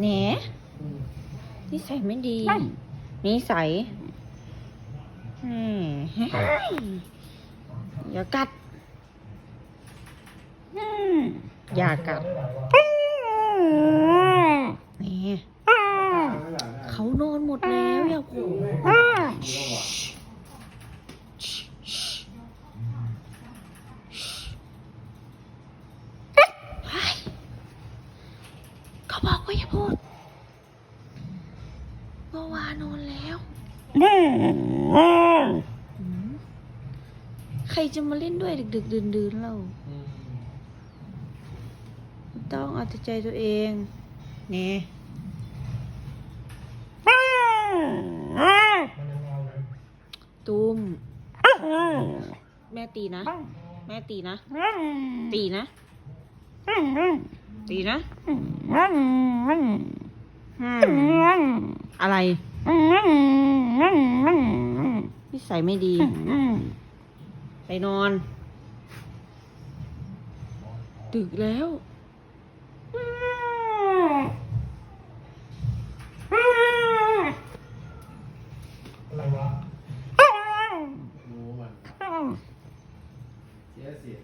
แหนนิสัยไม่ดีนิสัยอืมอย่ากัดอืมอย่ากัดนี่เขานอนหมดแล้วอย่าโกรธเฮ้ย เขาบอกว่าอย่าพูดเมื่อวานนอนแล้วอืมใครจะมาเล่นด้วยดึก ๆ ดื่นๆเราต้องเอาแต่ใจตัวเองนี่ตุ้มแม่ตีนะ แม่ตีนะ ตีนะ ตีนะอืมอะไรนิสัยไม่ดี ไปนอน ดึกแล้วอะไรวะรู้มันเสียเสีย